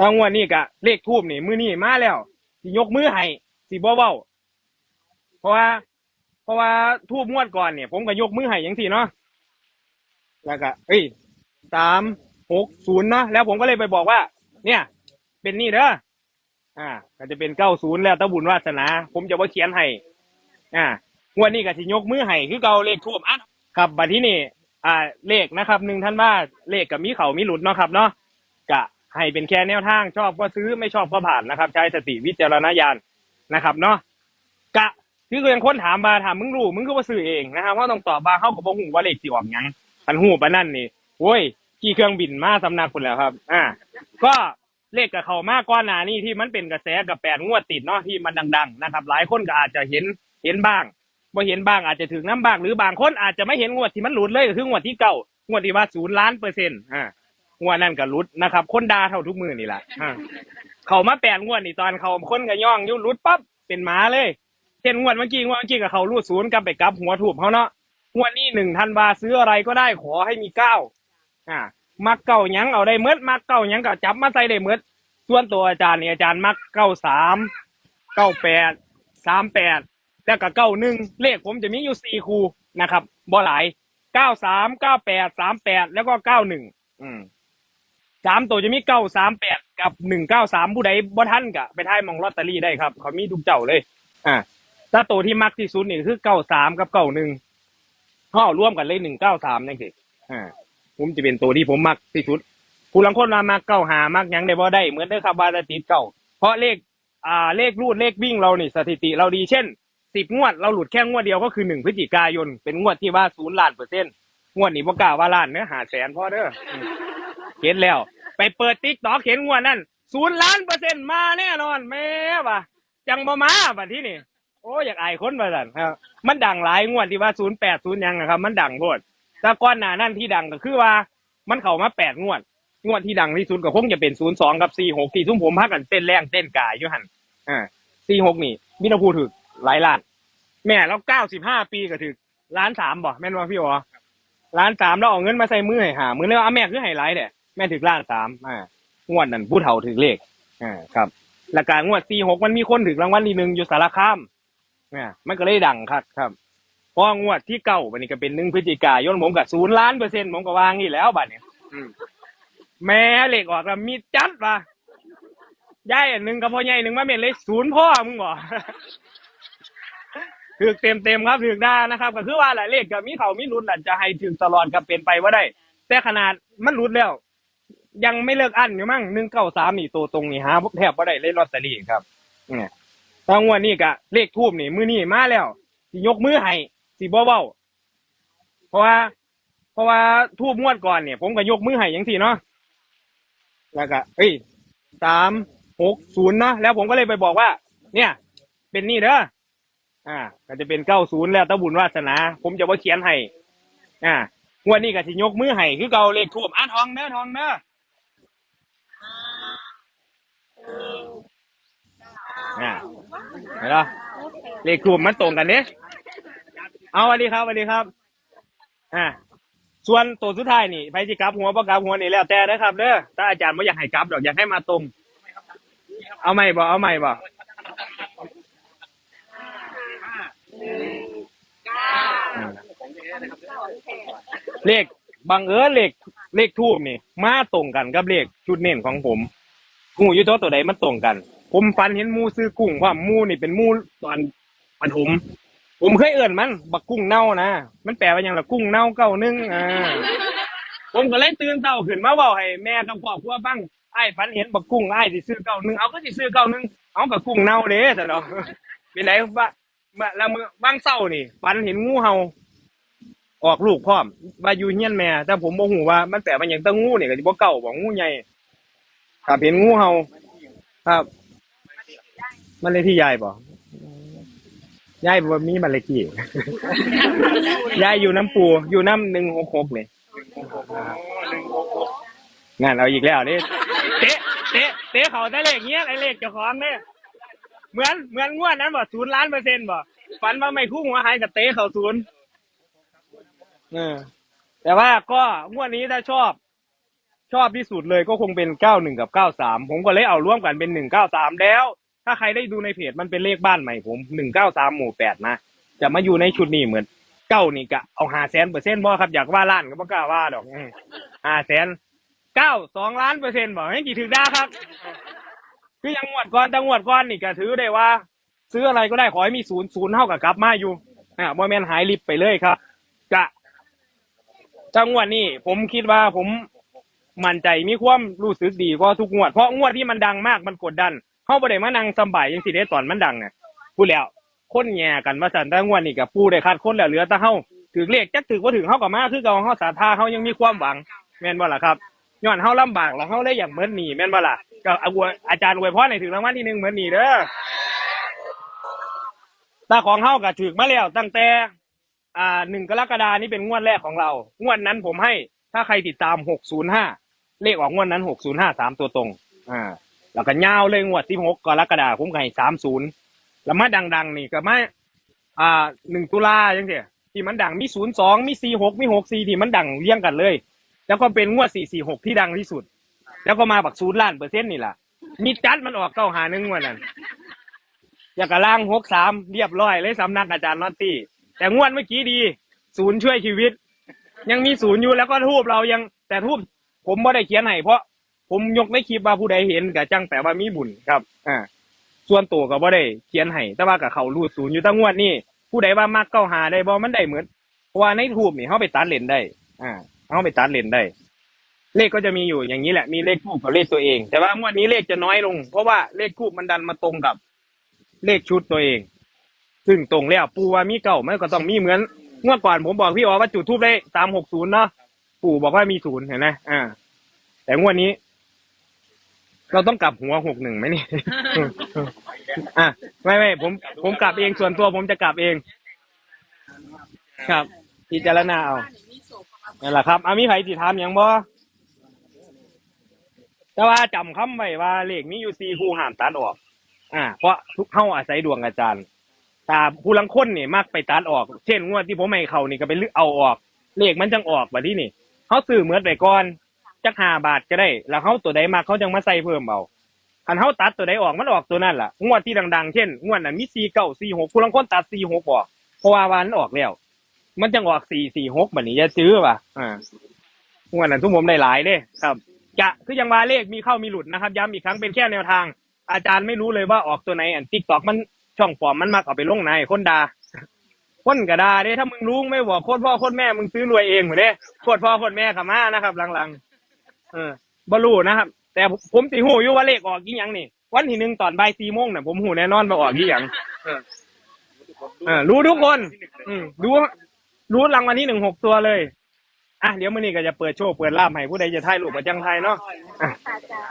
ทางวันนี้กะเลขทูบนี่มือนี่มาแล้วสิยกมือให้สิบ่เว้าเพราะว่า เพราะว่าทูบงวดก่อนเนี่ยผมก็ยกมือให้ยังสี่เนาะแล้วก็เอ้ยสามหกศูนย์เนาะแล้วผมก็เลยไปบอกว่า เนี่ย เป็นนี่เด้ออ่า ก็จะเป็นเก้าศูนย์แล้วตะบุญวาสนา ผมจะว่าเขียนให้อ่างวดนี้ก็สิยกมือให้คือเก่าเลขทูบอะครับบัดที่นี่อ่า เลขนะครับหนึ่งท่านว่าเลขกับมีเขามีหลุดเนาะครับเนาะกะ ให้เป็นแค่แนวทางชอบก็ซื้อไม่ชอบก็ผ่านนะครับ ใช้สติวิจารณญาณนะครับเนาะกะคือก็ยังค้นถามมาถามมึงรู้มึงก็ว่าซื้อเองนะครับเพราะต้องตอบมาเข้ากับบ่หูว่าเลขสิออกหยังอันหูปะนั่นนี่โว้ยขี่เครื่องบินมาสำนักคุณแล้วครับ อ่า ก็เลขกับเขามากก้อนหนานี่ที่มันเป็นกระแสกับแปดงวดติดเนาะที่มันดัง ๆ นะครับ หลายคนก็อาจจะเห็นเห็นบ้างบ่เห็นบ้างอาจจะถึงน้ำบ้างหรือบางคนอาจจะไม่เห็นงวดที่มันหลุดเลยก็คืองวดที่เก้างวดที่ว่าศูนย์ล้านเปอร์เซ็นต์อ่า งวดนั่นก็รุดนะครับ คนด่าเท่าทุกมือนี่แหละอ่าเขามาแปดงวดนี่ตอนเขาคนก็ย่องอยุ่รุดปั๊บเป็นหมาเลย เช่นงวดเมื่อกี้งวดเมื่อกี้กับเขารูดศูนย์กลับไปกลับหัวถูกเขาเนาะงวดนี้หนึ่งธันวาซื้ออะไรก็ได้ขอให้มีเก้าอ่ามักเก้าหยังเอาได้เมดมักเก้าหยังก็จับมาใส่ได้เมดส่วนตัวอาจารย์เนี่ยอาจารย์มักเก้าสามเก้าแปดสามแปดแล้วก็เก้าหนึ่งเลขผมจะมีอยู่สี่คูนะครับบ่หลายเก้าสามเก้าแปดสามแปดแล้วก็เก้าหนึ่งอืม สามตัวจะมีเก้าสามแปดกับหนึ่งเก้าสามผู้ใดบ่ทันกะไปทายมองลอตเตอรี่ได้ครับ เขามีทุกเจ้าเลย อ่าถ้าตัวที่มักที่สุดนี่คือเก้าสามกับเก้าหนึ่งห่อร่วมกันเลยหนึ่งเก้าสามนั่นสิอ่าผมจะเป็นตัวที่ผมมักที่สุดผู้ลังคนมามักเก้าหามักยังได้บ่ได้เหมือนเด้อครับว่าจะติดเก้าเพราะเลขอ่าเลขรูดเลขวิ่งเรานี่สถิติเราดีเช่นสิบงวดเราหลุดแค่งวดเดียวก็คือหนึ่งพฤศจิกายนเป็นงวดที่ว่าศูนย์ล้านเปอร์เซ็นต์งวดนี้บ่กล้าว่าล้านเนื้อหาแสนพอเด้ออืม เห็นแล้ว ไปเปิดติ๊กต็อกเห็นงวดนั่นศูนย์ล้านเปอร์เซ็นต์มาแน่นอนแม่ว่ะจังบ่มาบัดที่นี่ โอ้อยากอายคนมาสั่นครับมันดังหลายงวดที่ว่าศูนย์แปดศูนย์ยังนะครับ มันดังโพดแต่ก่อนหน้านั่นที่ดังก็คือว่า มันเข้ามาแปดงวด งวดที่ดังที่สุดก็คงจะเป็นศูนย์สองกับสี่หกที่ทุ่มผมพักกันเต้นแรงเต้นกายอยู่หันอ่าสี่หกนี่มินพูถึกหลายล้าน แม่แล้วเก้าสิบห้าปีก็ถึกล้านสามบ่แม่นว่าพี่อ๋อล้านสามแล้วเอาเงินมาใส่มือให้หามือแล้วเอาแม่คือให้หลายเด้ แม่ถึกล้านสามอ่างวดนั้นผู้เฒ่าถึกเลขอ่าครับและการงวดสี่หกมันมีคนถึกรางวัลที่หนึ่งอยู่สารคามอ่ามันก็เลยดังครับครับเพราะงวดที่เก้าบัดนี้ก็เป็นหนึ่งพฤศจิกายนผมกับศูนย์ล้านเปอร์เซ็นต์ผมก็วางนี่แล้วบัดเนี้ยแม่เลขออกแล้วมีจัดว่ะยายอันหนึ่งกับพ่อใหญ่หนึ่งมาเม็นเลยศูนย์พ่อมึงบ่ถึกเต็มเต็มครับถึกได้นะครับ ก็คือว่าหลายเลขกับมีเขามีรุนหละจะให้ถึงตลอดก็เป็นไปว่าได้ แต่ขนาดมันรุดแล้ว ยังไม่เลิกอันอยู่มั้งหนึ่งเก้าสามนี่ตัวตรงนี่หาแทบว่าได้เลยลอตเตอรี่ครับเนี่ยทางวันนี้กะเลขทูบนี่มือนี่มาแล้วสิยกมือให้สิบ่เว้าเพราะว่า เพราะว่าทูบงวดก่อนเนี่ย ผมก็ยกมือให้ยังสี่เนาะแล้วก็เอ้ยสามหกศูนย์เนาะแล้วผมก็เลยไปบอกว่า เนี่ย เป็นนี่เด้ออ่าก็จะเป็นเก้าศูนย์แล้วตะบุญวาสนา ผมจะว่าเขียนให้อ่า งวดนี้ก็สิยกมือให้คือเก่าเลขทูบอ่านทองเด้อทองเด้ออ่าเห็นปะเลขทูบมันตรงกันเด้เอาสวัสดีครับสวัสดีครับ อ่าส่วนตัวสุดท้ายนี่ไปสิกลับหัวบ่กลับหัวนี่แล้วแต่นะครับเด้อถ้าอาจารย์ไม่อยากให้กลับดอกอยากให้มาตรง เอาใหม่บ่เอาใหม่บ่ เลขบังเอิญเลขเลขทูบนี่ มาตรงกันกับเลขชุดเน้นของผมงูอยู่ตัวตัวใดมันตรงกัน ผมฟันเห็นมูซื้อกุ้งว่ามูนี่เป็นมูตอนปฐมผมเคยเอื่นมัน บักกุ้งเน่านะมันแปลว่าอย่างละกุ้งเน่าเก้านึ่งอ่าผมก็เลยตื่นเต้าขึ้นมาบอกให้แม่กับครอบครัวบ้างไอ้ฝันเห็นบักกุ้งไอ้สิซื้อเก้าหนึงเอาก็สิซื้อเก้าหนึงเอากับกุ้งเน่าเด้แต่เนาะเป็นไรว่าเมื่อล้วมือบางเศร้านี่ฝันเห็นงูเห่า ออกลูกพร้อมว่าอยู่เฮียนแม่ แต่ผมบ่ฮู้ว่ามันแปลว่าหยังแตะงูนี่ก็สิบ่เก่าบ่งูใหญ่ครับเห็นงูเห่าครับ มันเลยที่ยายบ่ยายบ่มีมันเลยที่ ยายอยู่น้ำปูอยู่น้ำหนึ่งหกหกเลยงานเอาอีกแล้วนี่เตะเตะเตะเขาได้เลขเงี้ยไอเลขเจ้าของเนี่ยเหมือนเหมือนงวดนั้นบ่ศูนย์ล้านเปอร์เซ็นต์บ่ฝันว่าไม่คู่หัวหายกับเตะเขาศูนย์ เออ แต่ว่าก็งวดนี้ถ้าชอบ ชอบที่สุดเลยก็คงเป็นเก้าหนึ่งกับเก้าสามผมก็เลยเอาร่วมกันเป็นหนึ่งเก้าสามแล้ว ถ้าใครได้ดูในเพจมันเป็นเลขบ้านใหม่ผมหนึ่งเก้าสามหมู่แปดนะจะมาอยู่ในชุดนี้เหมือนเก้านี่กะเอาหาแสนเปอร์เซ็นต์บ่ครับอยากว่าล้านก็บ่กล้าว่าดอกหาแสนเก้าสองล้านเปอร์เซ็นต์บ่ให้กี่ถึงได้ครับ คือยังงวดก่อนแต่งวดก่อนนี่ก็ถือได้ว่า ซื้ออะไรก็ได้ขอให้มีศูนย์ศูนย์เท่ากับกลับมาอยู่อ่าบ่แมนหายลิบไปเลยครับ จะ จังหวดนี้ผมคิดว่าผมมั่นใจมีความรู้สึกดีกว่าทุกงวด เพราะงวดที่มันดังมากมันกดดันเข้าบ่ได้มานั่งสำบายยังสิได้ตอนมันดังเนี่ยพูดแล้วคนแย่กันว่าสันแต่งวดนี่กับปูได้คัดคนแล้วเหลือแต่เฮาถือเลขจักถือว่าถึงเฮากับมาคือเก่าเฮาศรัทธาเฮายังมีความหวังแม่นบ่ล่ะครับย้อนเฮาลำบากแล้วเฮาเลยอยากเหมือนหนีแม่นบ่ล่ะก็อวยอาจารย์อวยพรให้ถึงรางวัลที่หนึ่งเหมือนหนีเด้อตาของเฮาก็ถึกมาแล้วตั้งแต่ อ่าหนึ่งกรกฎานี่เป็นงวดแรกของเรา งวดนั้นผมให้ถ้าใครติดตามหกศูนย์ห้าเลขออกงวดนั้นหกศูนย์ห้าสามตัวตรง อ่า แล้วก็ยาวเลยงวดที่หกกรกฎาผมก็ให้สามศูนย์แล้วมาดัง ๆ นี่ก็มาอ่าหนึ่งตุลาจังเสียที่มันดังมีศูนย์สองมีสี่หกมีหกสี่ที่มันดังเรียงกันเลย แล้วก็เป็นงวดสี่สี่หกที่ดังที่สุด แล้วก็มาบักศูนย์ล้านเปอร์เซ็นต์นี่แหละมีจัดมันออกเก้าหาหนึ่งงวันนั้นอยากกระล่างหกสามเรียบร้อยเลยสำนักอาจารย์นอตตี้ แต่งวดเมื่อกี้ดี ศูนย์ช่วยชีวิต ยังมีศูนย์อยู่แล้วก็ทูบเรายังแต่ทูบผมไม่ได้เขียนให้เพราะผมยกในคลิปว่าผู้ใดเห็นกับจังแต่ว่ามีบุญครับอ่าส่วนตัวก็บ่ได้เขียนให้แต่ว่ากับเขารูดศูนย์อยู่ตั้งงวดนี่ผู้ใดว่ามักเก้าหาได้บ่มันได้เหมือนเพราะว่าในทูบนี่เขาไปตัดเลนได้ อ่าเขาไปตัดเลนได้ เลขก็จะมีอยู่อย่างนี้แหละมีเลขทูบกับเลขตัวเอง แต่ว่างวดนี้เลขจะน้อยลง เพราะว่าเลขทูบมันดันมาตรงกับเลขชุดตัวเอง ซึ่งตรงแล้วปู่ว่ามีเก่ามันก็ต้องมีเหมือนเมื่อก่อนผมบอกพี่อ๋อว่าจุดทูบได้สามหกศูนย์เนาะปู่บอกว่ามีศูนย์เห็นไหมอ่า แต่งวดนี้ เราต้องกลับหัวหกหนึ่งไหมนี่ อะไม่ไม่ผม ผมกลับเองส่วนตัวผมจะกลับเอง ครับพิจารณาเอานั่นแหละครับอามีไผสิถามหยังบ่แต่ว่าจำคำไว้ว่าเลขนี้อยู่สี่คู่ห้ามตัดออก อ่า เพราะทุกเข้าอาศัยดวงอาจารย์ ตาผู้ลังคนนี่มักไปตัดออก เช่นงวดที่ผมให้เขานี่ก็ไปเลึกเอาออก เลขมันจังออกแบบที่นี่เขาซื้อเหมือนไปก่อนจักห้าบาทก็ได้ แล้วเขาตัวใดมาเขาจังมาใส่เพิ่มเอาคันเขาตัดตัวใดออกมันออกตัวนั่นล่ะงวดที่ดังๆ เช่นงวดนั้นมีสี่เก้าสี่หกผู้ลังคนตัดสี่หกออกเพราะว่าวันออกแล้ว มันจังออกสี่สี่หกแบบนี้จะซื้อป่ะอ่างวดนั้นทุกผมได้หลายเด้ครับ จะคือยังว่าเลขมีเข้ามีหลุดนะครับ ย้ำอีกครั้งเป็นแค่แนวทาง อาจารย์ไม่รู้เลยว่าออกตัวไหนอันติ๊กตอกมัน ช่องปลอมมันมักเอาไปลงไหนคนดาคนกระดาเด้ถ้ามึงรู้ไม่บอกโคตรพ่อโคตรแม่มึงซื้อรวยเองเหมือนเด้โคตรพ่อโคตรแม่ขามานะครับหลังๆเออบรูนะครับ แต่ผมผมสีหูอยู่ว่าเลขออกกี่ยังนี่ วันที่หนึ่งตอนบ่ายสี่โมงเนี่ยผมหูแน่นอนว่าออกกี่ยังเออรู้ทุกคน อืมรู้รู้รางวัลที่หนึ่งหกตัวเลยอะเดี๋ยวมื้อนี้ก็จะเปิดโชว์เปิดลาบให้ผู้ใดจะถ่ายรูปประจังไทยเนาะ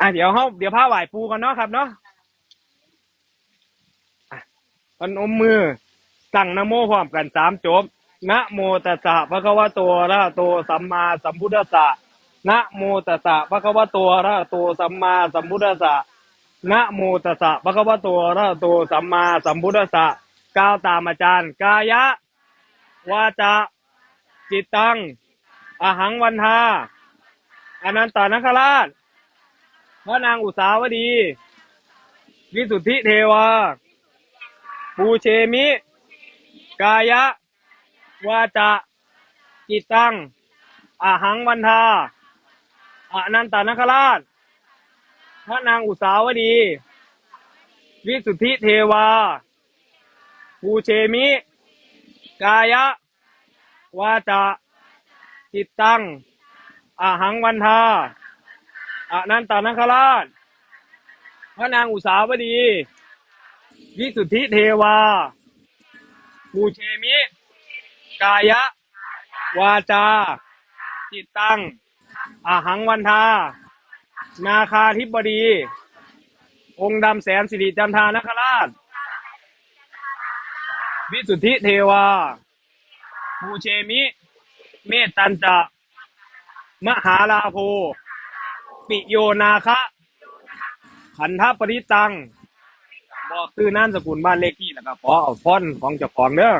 อะเดี๋ยวเฮาเดี๋ยวพาไหวปูกันเนาะครับเนาะ พนมมือ สั่งนะโมพร้อมกันสามจบนะโมตัสสะภะคะวะโตอะระหะโตสัมมาสัมพุทธัสสะนะโมตัสสะภะคะวะโตอะระหะโตสัมมาสัมพุทธัสสะนะโมตัสสะภะคะวะโตอะระหะโตสัมมาสัมพุทธัสสะก้าวตามอาจารย์กายะวาจาจิตตังอหังวันทาอนันตานคราชพระนางอุสาวดี วิสุทธิเทวา ปูเชมิ กายะ วาจาจิตตังอหังวันทาอนันตานคราช พระนางอุสาวดี วิสุทธิเทวาปูเชมิ กายะ วาจาจิตตังอาหังวันทาอนันตานคราช พระนางอุสาวดี วิสุทธิเทวาปูเชมิ กายะ วาจา จิตตังอาหังวันทา นาคาธิบดี องค์ดำแสนสิริจันทานคราช วิสุทธิเทวาปูเชมิ เมตตันจะ มหาลาโภปิโยนาคะขันธปริตัง ตื้อนั่นสกุลบ้านเลขที่แล้วก็ขอเอาฟอนของเจ้าของเด้อ